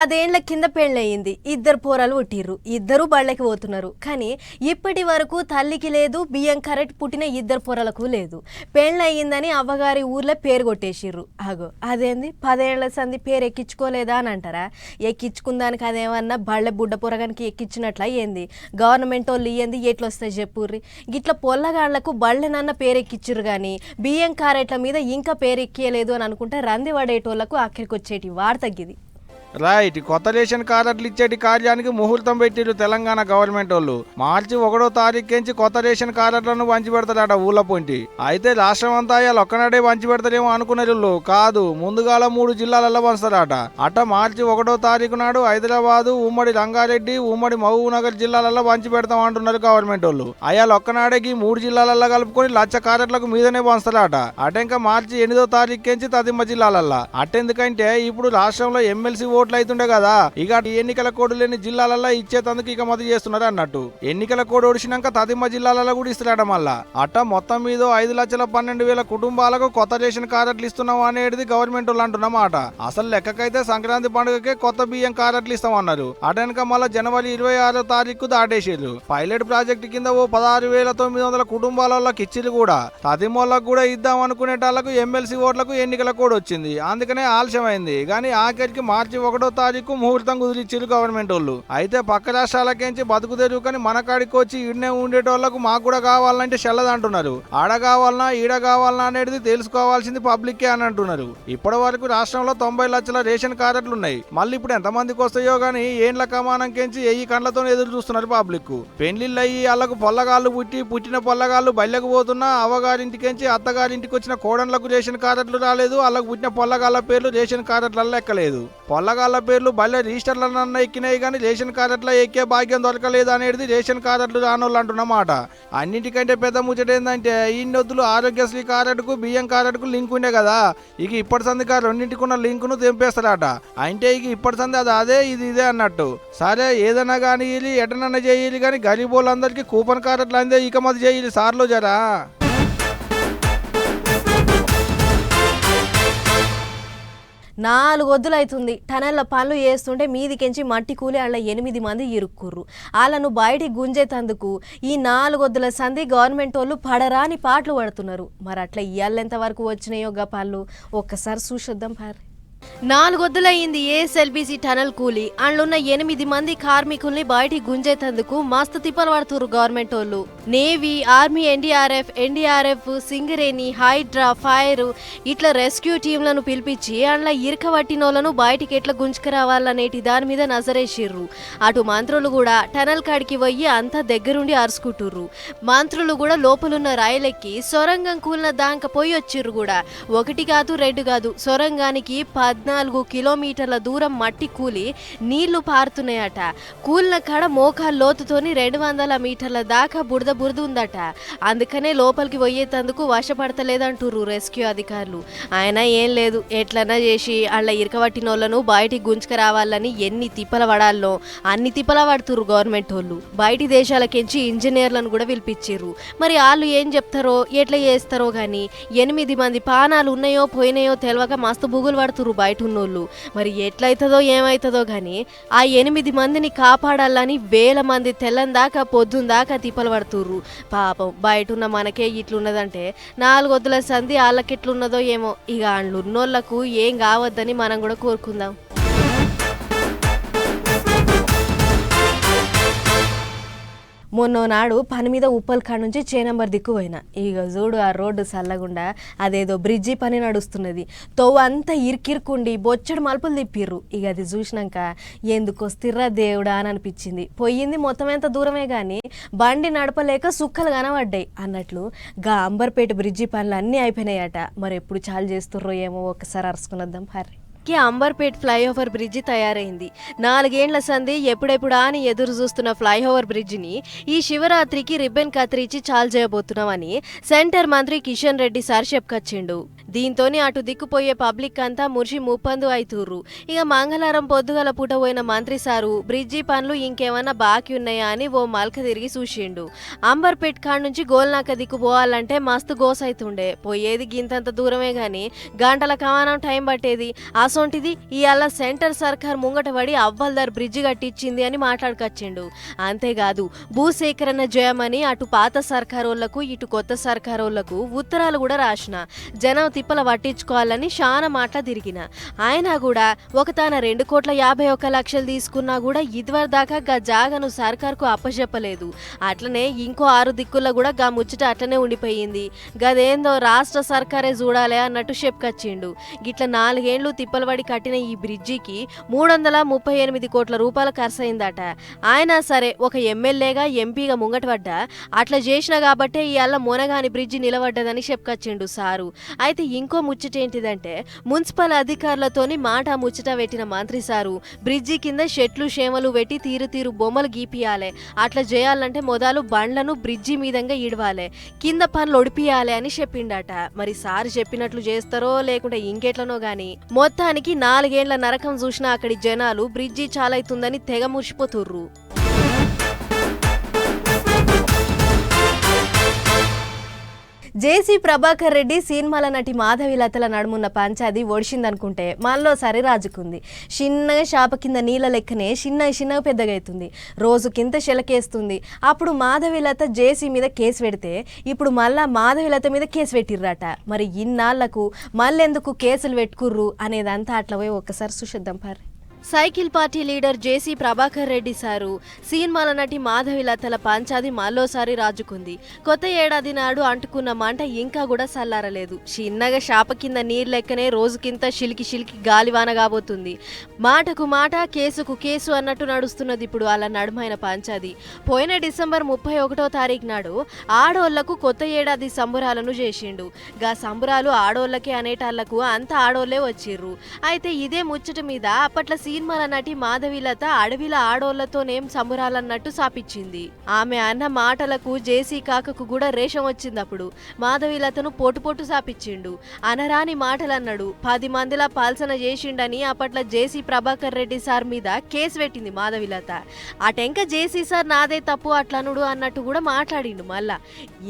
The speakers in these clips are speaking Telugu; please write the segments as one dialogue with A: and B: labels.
A: పదేండ్ల కింద పెళ్ళయింది. ఇద్దరు పోరాలు పుట్టిర్రు. ఇద్దరు బళ్ళకి పోతున్నారు. కానీ ఇప్పటి వరకు తల్లికి లేదు బియ్యం కరెక్ట్ పుట్టిన ఇద్దరు పొరలకు లేదు. పెళ్ళయిందని అవ్వగారి ఊర్లో పేరు కొట్టేసిర్రు. ఆగో అదేంది? పదేళ్ళ సంది పేరు ఎక్కించుకోలేదా అని అంటారా? ఎక్కించుకుందానికి అదేమన్నా బళ్ళ బుడ్డ పొరగానికి ఎక్కించినట్ల ఏంది గవర్నమెంట్ వాళ్ళు ఇయ్యంది ఎట్లొస్తాయి చెప్పుర్రి. గిట్ల పొల్లగాళ్ళకు బళ్ళనన్న పేరు ఎక్కిచ్చిర్రు కానీ బియ్యం కారెట్ల మీద ఇంకా పేరు ఎక్కియలేదు అని అనుకుంటే రంది పడేటోళ్ళకు అక్కడికి వచ్చేటి వాడ తగ్గిది
B: రైట్ కొత్త రేషన్ కార్డులు ఇచ్చేటి కార్యానికి ముహూర్తం పెట్టిరు తెలంగాణ గవర్నమెంట్ వాళ్ళు. మార్చి ఒకటో తారీఖు కొత్త రేషన్ కార్డులను పంచి పెడతారట ఊళ్ళ పొంటి. అయితే రాష్ట్రం అంతా ఇవాళ ఒక్కనాడే వంచి పెడతారేమో అనుకునే కాదు ముందుగాల మూడు జిల్లాలలో పంచుతారట. అట మార్చి ఒకటో తారీఖు నాడు హైదరాబాదు ఉమ్మడి రంగారెడ్డి ఉమ్మడి మహబూబ్ నగర్ జిల్లాలలో పంచిపెడతాం అంటున్నారు గవర్నమెంట్ వాళ్ళు. అయాల ఒక్కనాడే ఈ మూడు జిల్లాలలో కలుపుకొని లచ్చ కార్డులకు మీదనే పంచుతారట. అట ఇంకా మార్చి ఎనిమిదో తారీఖు నుంచి తదిమ్మ జిల్లాలల్లో. అట్టెందుకంటే ఇప్పుడు రాష్ట్రంలో ఎమ్మెల్సీ ఓట్లు అవుతుండే కదా. ఇక ఎన్నికల కోడ్ లేని జిల్లాలలో ఇచ్చేతందుకు ఇక మద్దతు చేస్తున్నారు అన్నట్టు. ఎన్నికల కోడ్ ఒడిచినాక తదిమ జిల్లాలలో కూడా ఇస్తున్నాడు మళ్ళా. అట్ట మొత్తం మీద ఐదు లక్షల పన్నెండు వేల కుటుంబాలకు కొత్త రేషన్ కార్డులు ఇస్తున్నాం అనేది గవర్నమెంట్ వాళ్ళు అంటున్నమాట అసలు లెక్కకైతే సంక్రాంతి పండుగకే కొత్త బియ్యం కార్డులు ఇస్తామన్నారు. అటెనక మళ్ళా జనవరి ఇరవై ఆరో తారీఖు దాటేసారు పైలట్ ప్రాజెక్టు కింద ఓ పదహారు వేల తొమ్మిది వందల కుటుంబాలకు ఇచ్చిరు కూడా. తదిమోళ్ళకు కూడా ఇద్దాం అనుకునేటాళ్ళకు ఎమ్మెల్సీ ఓట్లకు ఎన్నికల కోడ్ వచ్చింది. అందుకనే ఆలస్యమైంది. కానీ ఆఖరికి మార్చి ఒకటో తారీఖు ముహూర్తం కుదిరిచ్చారు గవర్నమెంట్ వాళ్ళు. అయితే పక్క రాష్ట్రాలకేంచి బతుకు తెరువు కానీ మన కాడికి వచ్చి ఈడనే ఉండేటోళ్ళకు మాకు కూడా కావాలంటే చెల్లదంటున్నారు ఆడ కావాలన్నా ఈడ కావాలన్నా అనేది తెలుసుకోవాల్సింది పబ్లిక్కే అని అంటున్నారు. ఇప్పటి వరకు రాష్ట్రంలో తొంభై లక్షల రేషన్ కార్డులు ఉన్నాయి. మళ్ళీ ఇప్పుడు ఎంతమందికి వస్తాయో కానీ ఏండ్ల కమానం కెంచి ఎయ్యి కండ్లతో ఎదురు చూస్తున్నారు పబ్లిక్ పెళ్ళిళ్ళు అయ్యి వాళ్ళకు పొల్లగాళ్ళు పుట్టి పుట్టిన పొల్లగాళ్ళు బయలకు పోతున్నా అవ్వగారింటికెంచి అత్తగారింటికి వచ్చిన కోడన్లకు రేషన్ కార్డులు రాలేదు వాళ్ళకు పుట్టిన పొల్లగాళ్ళ పేర్లు రేషన్ కార్డులలో ఎక్కలేదు పొల్లగాళ్ళ పేర్లు భలే రిజిస్టర్లన్న ఎక్కినాయి కానీ రేషన్ కార్డులో ఎక్కే భాగ్యం దొరకలేదు అనేది రేషన్ కార్డులు రానోళ్ళు అంటున్నమాట. అన్నిటికంటే పెద్ద ముచ్చట ఏంటంటే ఈ నొద్దులు ఆరోగ్యశ్రీ కార్డుకు బియ్యం కార్డుకు లింక్ ఉండే కదా. ఇక ఇప్పటి సందికి రెండింటికి ఉన్న లింకును తెంపేస్తారట. అంటే ఇక ఇప్పటి సంది అది అదే ఇది ఇదే అన్నట్టు. సరే ఏదైనా కానీ ఎటనన్నా చేయాలి కానీ గరీబోళ్ళందరికీ కూపన్ కార్డులు అందే ఇక మధ్య చేయాలి. సార్లు జరా.
A: నాలుగు వద్దులు అవుతుంది టనల్ల పనులు చేస్తుంటే మీదికెంచి మట్టి కూలి వాళ్ళ ఎనిమిది మంది ఇరుక్కుర్రు. వాళ్ళను బయటికి గుంజేతందుకు ఈ నాలుగు వద్దుల సంధి గవర్నమెంట్ వాళ్ళు పడరాని పాటలు పడుతున్నారు. మరి అట్లా ఇయ్యాలెంత వరకు వచ్చినాయో గా పనులు? ఒక్కసారి చూసొద్దాం పారి. నాలుగొద్దులయ్యింది ఏఎస్ఎల్బీసీ టనల్ కూలి. అండ్లున్న ఎనిమిది మంది కార్మికుల్ని బయటికి గుంజేతందుకు మస్తు తిప్పలు పడుతురు గవర్నమెంట్ వాళ్ళు. Navy army NDRF NDRF Singareni HYDRAA fire ఇట్లా రెస్క్యూ టీంలను పిలిపించి అందులో ఇరకబట్టినోళ్ళను బయటికి ఎట్లా గుంజుకురావాలనేటి దాని మీద నజరేసిర్రు. అటు మంత్రులు కూడా టనల్ కాడికి పోయి అంతా దగ్గరుండి అరుచుకుంటుర్రు. మంత్రులు కూడా లోపలున్న రైలెక్కి సొరంగం కూలిన దాంక పోయి వచ్చిర్రు కూడా. ఒకటి కాదు రెండు కాదు సొరంగానికి పద్నాలుగు కిలోమీటర్ల దూరం మట్టి కూలి నీళ్ళు పారుతున్నాయట. కూలిన కాడ మోకాలు లోతుతోని రెండు వందల మీటర్ల దాకా బురద బురద ఉందట. అందుకనే లోపలికి పోయేటందుకు వశపడతలేదంటురు రెస్క్యూ అధికారులు. ఆయన ఏం లేదు ఎట్లన్నా చేసి వాళ్ళ ఇరకబట్టిన వాళ్ళను బయటికి గుంజుకురావాలని ఎన్ని తిప్పల పడాలనో అన్ని తిప్పల పడుతుర్రు గవర్నమెంట్ వాళ్ళు. బయటి దేశాలకించి ఇంజనీర్లను కూడా పిలిపించిర్రు మరి వాళ్ళు ఏం చెప్తారో ఎట్లా చేస్తారో కానీ ఎనిమిది మంది పానాలు ఉన్నాయో పోయినాయో తెలియక మస్తు బుగులు పడుతుర్రు బయట ఉన్నోళ్ళు మరి ఎట్లయితుందో ఏమవుతుందో కానీ ఆ ఎనిమిది మందిని కాపాడాలని వేల మంది తెల్లని దాకా పొద్దున్న దాకా తిప్పలు పడుతుర్రు. పాపం బయట ఉన్న మనకే ఇట్లున్నదంటే నాలుగొద్దుల సంధి వాళ్ళకెట్లున్నదో ఏమో. ఇక వాళ్ళు ఉన్నోళ్ళకు ఏం కావద్దని మనం కూడా కోరుకుందాం. మొన్న నాడు పని మీద ఉప్పల్ నుంచి చే నెంబర్ దిక్కు పోయినా. ఇక చూడు ఆ రోడ్డు చల్లగుండా అదేదో బ్రిడ్జి పని నడుస్తున్నది. తోవ అంతా ఇరికిరుకుండి బొచ్చడు మలుపులు తిప్పిర్రు. ఇక అది చూసినాక ఎందుకు వస్తుర్రా దేవుడా అని అనిపించింది. పోయింది మొత్తం ఎంత దూరమే కానీ బండి నడపలేక సుక్కలు కనబడ్డాయి. అన్నట్లు గా అంబర్పేట బ్రిడ్జి పనులు అన్నీ అయిపోయినాయట. మరి ఎప్పుడు చాలు చేస్తుర్రో ఏమో ఒకసారి అరుసుకునొద్దాం హర్రి కి అంబర్పేట్ ఫ్లైఓవర్ బ్రిడ్జి తయారైంది. నాలుగేండ్ల సంధి ఎప్పుడెప్పుడా అని ఎదురు చూస్తున్న ఫ్లైఓవర్ బ్రిడ్జిని ఈ శివరాత్రికి రిబ్బన్ కత్తిరించి చాలు చేయబోతున్నామని సెంటర్ మంత్రి కిషన్ రెడ్డి సార్ చెప్పుకొచ్చిండు. దీంతోని అటు దిక్కుపోయే పబ్లిక్ అంతా మురిసి ముప్పందు అయితుర్రు. ఇక మంగళవారం పొద్దుగల పూట పోయిన మంత్రి సారు బ్రిడ్జి పనులు ఇంకేమన్నా బాకీ ఉన్నాయా అని ఓ మల్క తిరిగి చూసిండు. అంబర్పేట్ కాడ నుంచి గోల్నాక దిక్కు పోవాలంటే మస్తు గోసైతుండే. పోయేది గింతంత దూరమే గాని గంటల కమానం టైం పట్టేది. ఆ అసొంటిది ఇవాళ సెంటర్ సర్కార్ ముంగటబడి అవ్వల్దార్ బ్రిడ్జి కట్టించింది అని మాట్లాడుకొచ్చిండు. అంతేకాదు భూసేకరణ జయమని అటు పాత సర్కారోళ్ళకు ఇటు కొత్త సర్కారోళ్ళకు ఉత్తరాలు కూడా రాసిన. జనం తిప్పల పట్టించుకోవాలని చాలా మాటలు తిరిగిన. ఆయన కూడా ఒక తాన రెండు కోట్ల యాభై ఒక్క లక్షలు తీసుకున్నా కూడా ఇదివర దాకా గా జాగను సర్కార్కు అప్పచెప్పలేదు అట్లనే ఇంకో ఆరు దిక్కుల్లో కూడా గా ముచ్చట అట్లనే ఉండిపోయింది. గదేందో రాష్ట్ర సర్కారే చూడాలి అన్నట్టు చెప్పుకొచ్చిండు గిట్ల నాలుగేండ్లు తిప్పలబడి కట్టిన ఈ బ్రిడ్జికి మూడు వందల ముప్పై ఎనిమిది కోట్ల రూపాయలు ఖర్చయిందట. ఆయన సరే ఒక ఎమ్మెల్యేగా ఎంపీగా ముంగటపడ్డా అట్లా చేసిన కాబట్టే ఇవాళ మొనగాని బ్రిడ్జి నిలబడ్డదని చెప్పుకొచ్చిండు సారు. అయితే ఇంకో ముచ్చట ఏంటిదంటే మున్సిపల్ అధికారులతోని మాట ముచ్చట పెట్టిన మంత్రి సారు బ్రిడ్జి కింద షెట్లు షేమలు పెట్టి తీరు తీరు బొమ్మలు గీపియాలే. అట్లా చేయాలంటే మొదలు బండ్లను బ్రిడ్జి మీదంగా ఇడవాలే. కింద పనులు ఒడిపియాలి అని చెప్పిండట. మరి సారు చెప్పినట్లు చేస్తారో లేకుంటే ఇంకెట్లనో గాని. మొత్తానికి నాలుగేండ్ల నరకం చూసిన అక్కడి జనాలు బ్రిడ్జి చాలైతుందని తెగ మురిసిపోతుర్రు. జేసీ ప్రభాకర్ రెడ్డి సినిమాల నటి మాధవిలతల నడుమున్న పంచాది ఒడిసిందనుకుంటే మనలో సరే రాజుకుంది చిన్నగా షాప కింద నీళ్ళ లెక్కనే చిన్న చిన్న పెద్దగా అవుతుంది రోజు కింద శిలకేస్తుంది. అప్పుడు మాధవిలత జేసీ మీద కేసు పెడితే ఇప్పుడు మళ్ళా మాధవిలత మీద కేసు పెట్టిర్రట. మరి ఇన్నాళ్ళకు మళ్ళెందుకు కేసులు పెట్టుకుర్రు అనేదంతా అట్లా పోయి ఒక్కసారి సుశుద్ధం పారి. Cycle party leader JC Prabhakar Reddy sir. సినిమాల నటి మాధవి లతల పంచాది మరోసారి రాజుకుంది. కొత్త ఏడాది నాడు అంటుకున్న మంట ఇంకా కూడా చల్లారలేదు చిన్నగా శాప కింద నీరు లెక్కనే రోజుకింత శిలికి శిలికి గాలివాన కాబోతుంది. మాటకు మాట కేసుకు కేసు అన్నట్టు నడుస్తున్నది ఇప్పుడు అలా నడుమైన పంచాది. పోయిన డిసెంబర్ ముప్పై ఒకటో తారీఖు నాడు ఆడోళ్ళకు కొత్త ఏడాది సంబురాలను చేసిండు. గా సంబురాలు ఆడోళ్ళకే అనేటాళ్ళకు అంత ఆడోళ్ళే వచ్చిర్రు. అయితే ఇదే ముచ్చట మీద అప్పట్లో సినిమాల నటి మాధవిలత అడవిల ఆడోళ్ళతోనేం సంబురాలన్నట్టు సాపిచ్చింది ఆమె అన్న మాటలకు జేసీ కాకకు కూడా రేషం వచ్చింది అప్పుడు మాధవిలతను పోటు పోటు సాపిచ్చిండు అనరాని మాటలన్నాడు. పది మందిలా పాల్సన చేసిండని అప్పట్లో J C Prabhakar Reddy sir మీద కేసు పెట్టింది మాధవిలత. అటెంక జేసీ సార్ నాదే తప్పు అట్లనుడు అన్నట్టు కూడా మాట్లాడిండు మళ్ళా.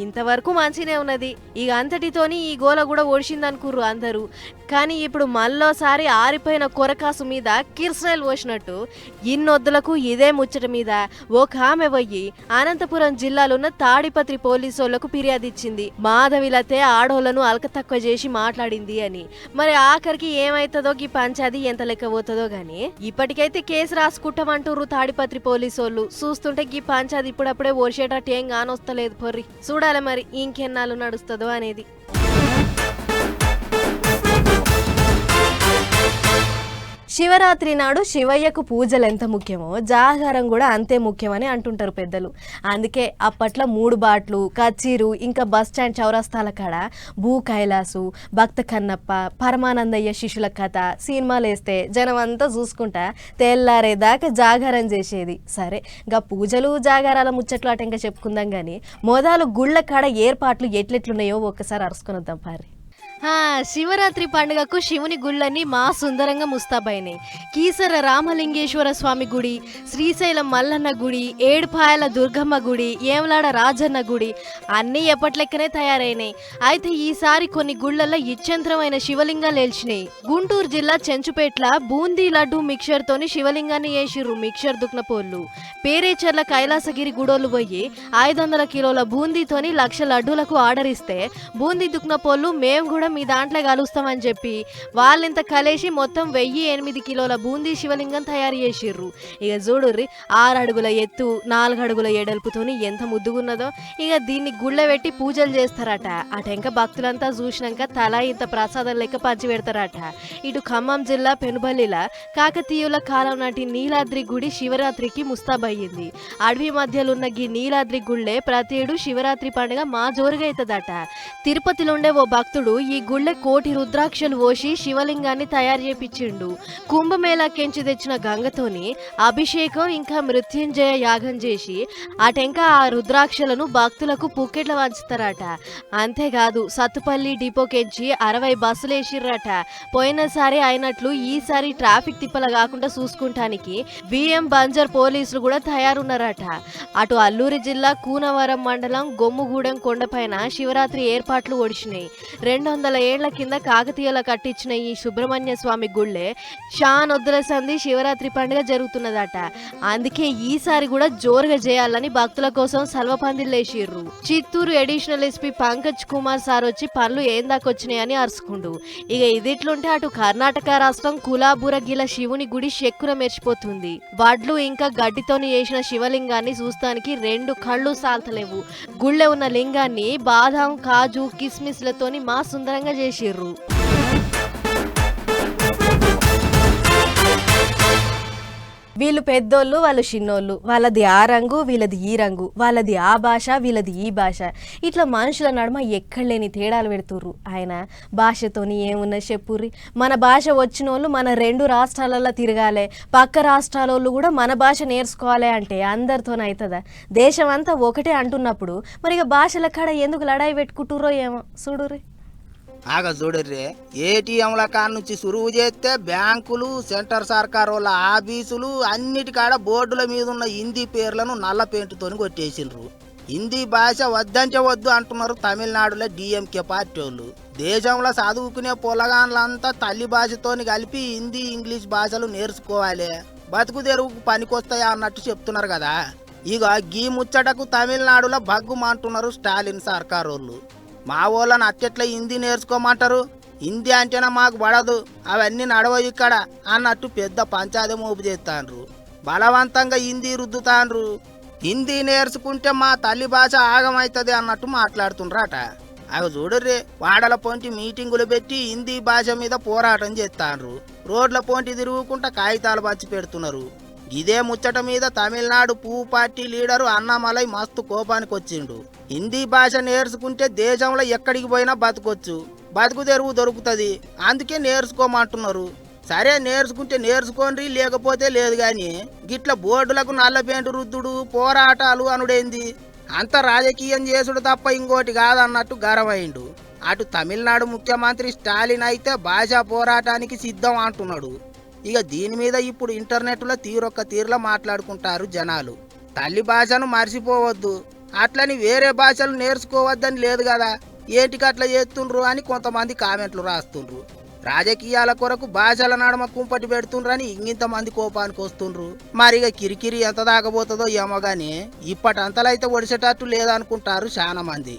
A: ఇంతవరకు మంచినే ఉన్నది. ఇక అంతటితోని ఈ గోల కూడా ఒడిసిందనుకుర్రు అందరూ. కానీ ఇప్పుడు మళ్ళోసారి ఆరిపోయిన కొరకాసు మీద కిర్సనైల్ పోసినట్టు ఇన్నొద్దులకు ఇదే ముచ్చట మీద ఒక ఆమె పోయి అనంతపురం జిల్లాలో ఉన్న తాడిపత్రి పోలీసులకు ఫిర్యాదు ఇచ్చింది మాధవిలతే ఆడోళ్ళను అలక తక్కువ చేసి మాట్లాడింది అని. మరి ఆఖరికి ఏమైతుందో ఈ పంచాది ఎంత లెక్క పోతుందో గాని ఇప్పటికైతే కేసు రాసుకుంటామంటుర్రు తాడిపత్రి పోలీసోళ్ళు. చూస్తుంటే ఈ పంచాది ఇప్పుడప్పుడే ఓర్చేటట్టు ఏం కానొస్తలేదు పొర్రి. చూడాలి మరి ఇంకెన్నాళ్ళు నడుస్తుందో అనేది. శివరాత్రి నాడు శివయ్యకు పూజలు ఎంత ముఖ్యమో జాగారం కూడా అంతే ముఖ్యమని అంటుంటారు పెద్దలు. అందుకే అప్పట్లో మూడు బాట్లు కచ్చీరు ఇంకా బస్ స్టాండ్ చౌరస్తాల కాడ భూ కైలాసు భక్త కన్నప్ప పరమానందయ్య శిష్యుల కథ సినిమాలు వేస్తే జనం అంతా చూసుకుంటా తెల్లారేదాకా జాగారం చేసేది. సరే ఇంకా పూజలు జాగారాల ముచ్చట్లు అట ఇంకా చెప్పుకుందాం కానీ మొదలు గుళ్ళ కాడ ఏర్పాట్లు ఎట్లెట్లున్నాయో ఒక్కసారి అరుసుకునిద్దాం పారి శివరాత్రి పండుగకు శివుని గుళ్ళన్నీ మా సుందరంగా ముస్తాబైనాయి కీసర రామలింగేశ్వర స్వామి గుడి శ్రీశైలం మల్లన్న గుడి ఏడుపాయల దుర్గమ్మ గుడి ఏమలాడ రాజన్న గుడి అన్నీ ఎప్పట్లెక్కనే తయారైనాయి. అయితే ఈసారి కొన్ని గుళ్ళల్లో ఇచ్చంత్రమైన శివలింగాలు ఏల్చినాయి గుంటూరు జిల్లా చెంచుపేట్ల బూందీ లడ్డు మిక్చర్తోని శివలింగాన్ని వేసిర్రు మిక్చర్ దుక్నపోళ్ళు. పేరేచర్ల కైలాసగిరి గుడోలు పోయి ఐదు వందల కిలోల బూందీతోని లక్ష లడ్డూలకు ఆర్డర్ ఇస్తే బూందీ దుక్నపోళ్ళు మేము కూడా మీ దాంట్లో కలుస్తామని చెప్పి వాళ్ళింత కలిసి మొత్తం వెయ్యి ఎనిమిది కిలోల బూందీ శివలింగం తయారు చేసిర్రు. ఇక చూడుర్రి ఆరు అడుగుల ఎత్తు నాలుగు అడుగుల ఎడల్పుతోని ఎంత ముద్దుగున్నదో. ఇక దీన్ని గుళ్ళ పెట్టి పూజలు చేస్తారట. అటెంక భక్తులంతా చూసినాక తల ఇంత ప్రసాదం లెక్క పంచి పెడతారట. ఇటు ఖమ్మం జిల్లా పెనుబల్లిల కాకతీయుల కాలం నాటి నీలాద్రి గుడి శివరాత్రికి ముస్తాబయ్యింది. అడవి మధ్యలో ఉన్న ఈ నీలాద్రి గుళ్ళే ప్రతి ఏడు శివరాత్రి పండుగ మా జోరుగా అవుతుందట తిరుపతిలో ఉండే ఓ భక్తుడు ఈ గుళ్ళె కోటి రుద్రాక్షలు పోసి శివలింగాన్ని తయారు చేపించిండు. కుంభమేళాకెంచి తెచ్చిన గంగతోని అభిషేకం ఇంకా మృత్యుంజయ యాగం చేసి అటెంకా ఆ రుద్రాక్షలను భక్తులకు పుక్కెట్ల వంచుతారట. అంతేకాదు సత్తుపల్లి డిపోకెంచి అరవై బస్సులు వేసిర్రట. పోయినసారి అయినట్లు ఈసారి ట్రాఫిక్ తిప్పల కాకుండా చూసుకుంటానికి బిఎం బంజర్ పోలీసులు కూడా తయారున్నారట. అటు అల్లూరి జిల్లా కూనవరం మండలం గొమ్ముగూడెం కొండపైన శివరాత్రి ఏర్పాట్లు ఒడిచినాయి రెండు వందల వందల ఏళ్ళ కింద కాకతీయుల కట్టించిన ఈ సుబ్రహ్మణ్య స్వామి గుళ్ళే షానొద్దుల సంధి శివరాత్రి పండుగ జరుగుతున్నదట. అందుకే ఈసారి కూడా జోరుగా చేయాలని భక్తుల కోసం సల్వపందిలేసిర్రు Chittoor additional SP Pankaj Kumar sir వచ్చి పనులు ఏం దాకొచ్చినాయని అరుచుకుండు ఇక ఇదిట్లుంటే అటు కర్ణాటక రాష్ట్రం కులాబుర గిల శివుని గుడి శక్కున మెరిచిపోతుంది వడ్లు ఇంకా గడ్డితోని చేసిన శివలింగాన్ని చూస్తానికి రెండు కళ్ళు సాల్తలేవు. గుళ్ళె ఉన్న లింగాన్ని బాదం కాజు కిస్మిస్లతోని మా ఘనంగా చేసిర్రు. వీళ్ళు పెద్దోళ్ళు వాళ్ళు చిన్నోళ్ళు. వాళ్ళది ఆ రంగు వీళ్ళది ఈ రంగు. వాళ్ళది ఆ భాష వీళ్ళది ఈ భాష. ఇట్లా మనుషుల నడుమ ఎక్కడ లేని తేడాలు పెడుతుర్రు. ఆయన భాషతోని ఏమున్నా చెప్పుర్రి? మన భాష వచ్చిన వాళ్ళు మన రెండు రాష్ట్రాలలో తిరగాలి. పక్క రాష్ట్రాల వాళ్ళు కూడా మన భాష నేర్చుకోవాలి అంటే అందరితోనే అవుతుందా దేశం అంతా ఒకటే అంటున్నప్పుడు మరి ఇక భాషల కాడ ఎందుకు లడాయి పెట్టుకుంటుర్రో ఏమో? చూడుర్రీ.
C: ఆగ చూడర్రే ఏటీఎంల కాడ నుంచి సురువు చేస్తే బ్యాంకులు సెంటర్ సర్కార్ వాళ్ళ ఆఫీసులు అన్నిటికాడ బోర్డుల మీద ఉన్న హిందీ పేర్లను నల్ల పెయింట్తోని కొట్టేసిండ్రు హిందీ భాష వద్దంటే వద్దు అంటున్నారు తమిళనాడులో డిఎంకే పార్టీ వాళ్ళు దేశంలో చదువుకునే పొలగాన్లంతా తల్లి భాషతోని కలిపి హిందీ ఇంగ్లీష్ భాషలు నేర్చుకోవాలి. బతుకు తెరువుకు పనికొస్తాయా అన్నట్టు చెప్తున్నారు కదా. ఇక గీ ముచ్చటకు తమిళనాడులో భగ్గుమంటున్నారు స్టాలిన్ సర్కారోళ్ళు. వాళ్ళు మా వాళ్ళని అట్టెట్లా హిందీ నేర్చుకోమంటారు. హిందీ అంటేనే మాకు పడదు. అవన్నీ నడవ ఇక్కడ అన్నట్టు పెద్ద పంచాయతీ మోపు చేస్తాండ్రు. బలవంతంగా హిందీ రుద్దుతాండ్రు. హిందీ నేర్చుకుంటే మా తల్లి భాష ఆగమవుతుంది అన్నట్టు మాట్లాడుతుండ్రట. అవి చూడర్రే వాడల పొంటి మీటింగులు పెట్టి హిందీ భాష మీద పోరాటం చేస్తాండ్రు. రోడ్ల పొంటి తిరుగుకుంటా కాగితాలు పంచి పెడుతున్నారు. ఇదే ముచ్చట మీద తమిళనాడు పువ్వు పార్టీ లీడరు అన్నామలై మస్తు కోపానికి వచ్చిండు హిందీ భాష నేర్చుకుంటే దేశంలో ఎక్కడికి పోయినా బతకొచ్చు. బతుకు తెరువు దొరుకుతుంది. అందుకే నేర్చుకోమంటున్నారు. సరే నేర్చుకుంటే నేర్చుకోండి లేకపోతే లేదు కానీ గిట్ల బోర్డులకు నల్ల పెయింట్ రుద్దుడు పోరాటాలు అనుడేంది? అంత రాజకీయం చేసుడు తప్ప ఇంకోటి కాదన్నట్టు గరమైండు అటు తమిళనాడు ముఖ్యమంత్రి స్టాలిన్ అయితే భాషా పోరాటానికి సిద్ధం అంటున్నాడు. ఇక దీని మీద ఇప్పుడు ఇంటర్నెట్లో తీరొక్క తీరులో మాట్లాడుకుంటారు జనాలు. తల్లి భాషను మర్చిపోవద్దు. అట్లని వేరే భాషలు నేర్చుకోవద్దని లేదు కదా. ఏంటికి అట్లా చేస్తుండ్రు అని కొంతమంది కామెంట్లు రాస్తుండ్రు. రాజకీయాల కొరకు భాషల నడమ కుంపటి పెడుతుండ్రని ఇంగింతమంది కోపానికి వస్తుండ్రు. మరి ఇక కిరికిరి ఎంత దాకపోతుందో ఏమో గాని ఇప్పటంతలైతే ఒడిసేటట్టు లేదనుకుంటారు చాలా మంది.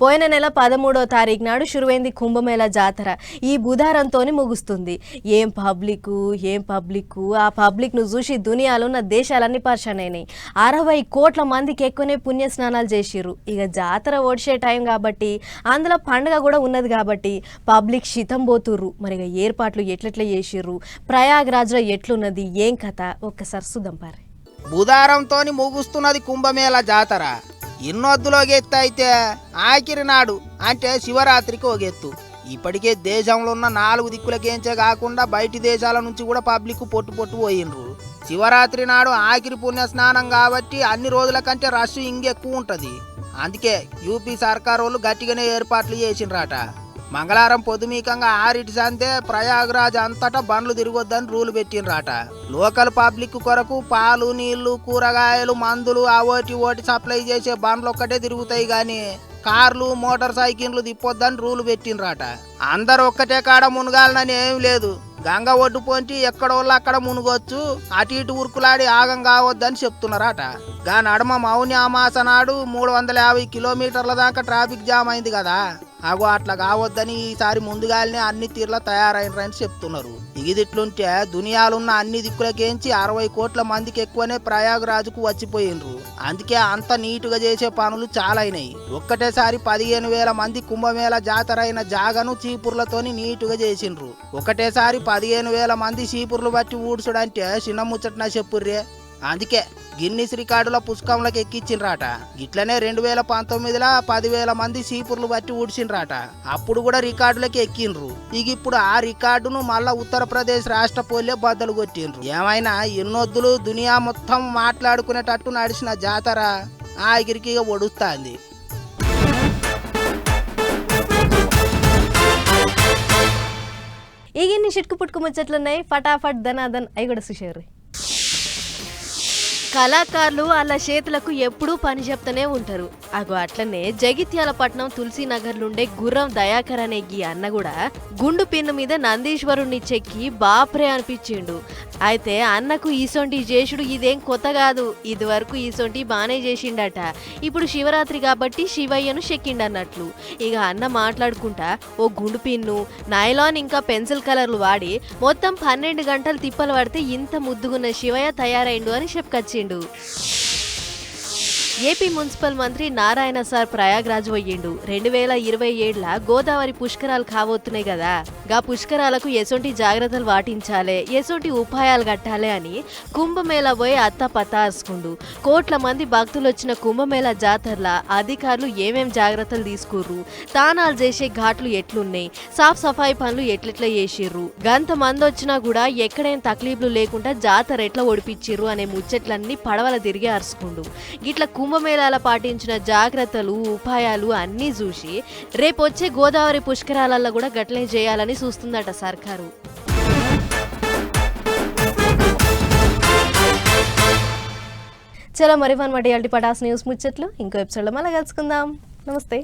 A: పోయిన నెల పదమూడో తారీఖు నాడు షురువైంది కుంభమేళ జాతర. ఈ బుధారంతోని ముగుస్తుంది. ఏం పబ్లిక్ ఏం పబ్లిక్ ఆ పబ్లిక్ను చూసి దునియాలో ఉన్న దేశాలన్నీ పరిశాన్ అయినాయి అరవై కోట్ల మందికి ఎక్కువనే పుణ్యస్నానాలు చేసిర్రు. ఇక జాతర ఓడిసే టైం కాబట్టి అందులో పండుగ కూడా ఉన్నది కాబట్టి పబ్లిక్ శితం పోతుర్రు. మరి ఇక ఏర్పాట్లు ఎట్లెట్లా చేసిర్రు? ప్రయాగ్రాజ్లో ఎట్లున్నది? ఏం కథ? ఒక్కసారి చూద్దాం పారి.
C: బుధారంతోని ముగుస్తున్నది కుంభమేళ జాతర. ఇన్నొద్దులో ఎత్తు అయితే ఆఖరి నాడు అంటే శివరాత్రికి ఒక ఎత్తు ఇప్పటికే దేశంలో ఉన్న నాలుగు దిక్కులకేంచే కాకుండా బయటి దేశాల నుంచి కూడా పబ్లిక్ పొట్టు పొట్టు పోయిండ్రు శివరాత్రి నాడు ఆఖరి పుణ్య స్నానం కాబట్టి అన్ని రోజుల కంటే రష్ ఇంకెక్కువ ఉంటుంది అందుకే యూపీ సర్కార్ వాళ్ళు గట్టిగానే ఏర్పాట్లు చేసిండ్రట మంగళవారం పొద్దుమీకంగా ఆరిటి సందే ప్రయాగరాజ్ అంతటా బండ్లు తిరగొద్దని రూల్ పెట్టిండ్రట. లోకల్ పబ్లిక్ కొరకు పాలు నీళ్ళు కూరగాయలు మందులు ఆ ఓటి ఓటి సప్లై చేసే బండ్లు ఒక్కటే తిరుగుతాయి కానీ కార్లు మోటార్ సైకిళ్ళు తిప్పొద్దని రూల్ పెట్టిండ్రట. అందరు ఒక్కటే కాడ మునగాలనని ఏం లేదు. గంగ ఒడ్డు ఎక్కడ ఎక్కడోళ్ళు అక్కడ మునుగొచ్చు అటు ఇటు ఉరుకులాడి ఆగం కావద్దని చెప్తున్నారట. గా నడమ మౌని అమాస నాడు మూడు వందల యాభై కిలోమీటర్ల దాకా ట్రాఫిక్ జామ్ అయింది కదా. అగో అట్లా కావద్దని ఈసారి ముందుగానే అన్ని తీర్ల తయారైనరని చెప్తున్నారు. ఇగిదిట్లుంటే దునియాలున్న అన్ని దిక్కులకేంచి అరవై కోట్ల మందికి ఎక్కువనే ప్రయాగరాజుకు వచ్చిపోయిండ్రు అందుకే అంత నీటుగా చేసే పనులు చాలా అయినాయి ఒక్కటేసారి పదిహేను వేల మంది కుంభమేళ జాతర అయిన జాగను చీపుర్లతోని నీటుగా చేసిండ్రు. ఒకటేసారి పదిహేను వేల మంది చీపుర్లు బట్టి ఊడ్చుడంటే చిన్న ముచ్చట చెప్పుర్రే. అందుకే గిన్నిస్ రికార్డుల పుస్తకంలోకి ఎక్కించిండ్రాట ఇట్లనే రెండు వేల పంతొమ్మిదిలో పదివేల మంది సీపుర్లు బట్టి ఊడ్చిండ్రాట అప్పుడు కూడా రికార్డులకి ఎక్కిండ్రు ఇక ఇప్పుడు ఆ రికార్డును మళ్ళా ఉత్తరప్రదేశ్ రాష్ట్ర పోలే బద్దలు కొట్టిండ్రు ఏమైనా ఎన్నొద్దులు దునియా మొత్తం మాట్లాడుకునేటట్టు నడిచిన జాతర ఆగిరికి ఇక ఒడుస్తాంది.
A: ఈగిన్ని చిట్కు పుట్టుకు ముచ్చట్లున్నాయి. ఫటాఫట్ ధనాధన్ అవి కూడా సుషేరు కళాకారులు వాళ్ళ చేతులకు ఎప్పుడూ పని చెప్తూనే ఉంటారు. అగో అట్లనే జగిత్యాల పట్నం తులసీనగర్లుండే గుర్రం దయాకర్ అనే గీ అన్న కూడా గుండు పిన్ను మీద నందీశ్వరుణ్ణి చెక్కి బాప్రే అనిపించిండు. అయితే అన్నకు ఈసొంటి చేసుడు ఇదేం కొత్త కాదు. ఇదివరకు ఈసొంటి బానే చేసిండట ఇప్పుడు శివరాత్రి కాబట్టి శివయ్యను చెక్కిండన్నట్లు. ఇక అన్న మాట్లాడుకుంటా ఓ గుండు పిన్ను నైలాన్ ఇంకా పెన్సిల్ కలర్లు వాడి మొత్తం పన్నెండు గంటలు తిప్పలు పడితే ఇంత ముద్దుగున్న శివయ్య తయారైండు అని చెప్పుకొచ్చిండు. ఏపీ మున్సిపల్ మంత్రి నారాయణ సార్ ప్రయాగ్రాజ్ అయ్యిండు. రెండు వేల ఇరవై ఏడుల గోదావరి పుష్కరాలు కాబోతున్నాయి కదా. గా పుష్కరాలకు ఎసొంటి జాగ్రత్తలు పాటించాలే ఎసొంటి ఉపాయాలు కట్టాలి అని కుంభమేళా పోయి అత్త పతార్చుకుండు కోట్ల మంది భక్తులు వచ్చిన కుంభమేళా జాతరల అధికారులు ఏమేం జాగ్రత్తలు తీసుకుర్రు? తానాలు చేసే ఘాట్లు ఎట్లున్నాయి? సాఫ్ సఫాయి పనులు ఎట్లెట్లా చేసిర్రు? గంత మంది వచ్చినా కూడా ఎక్కడైనా తక్లీఫ్లు లేకుండా జాతర ఎట్లా ఒడిపిచ్చిర్రు అనే ముచ్చట్లన్నీ పడవల తిరిగి అరుచుకుండు. గిట్ల కుంభమేళాల పాటించిన జాగ్రత్తలు ఉపాయాలు అన్నీ చూసి రేపొచ్చే గోదావరి పుష్కరాలలో కూడా గట్లే చేయాలని చూస్తుందట సర్కారు. చాలా మరి వన్ మడి పటాస్ న్యూస్ ముచ్చట్లు ఇంకో ఎపిసోడ్లో మళ్ళీ కలుసుకుందాం. నమస్తే.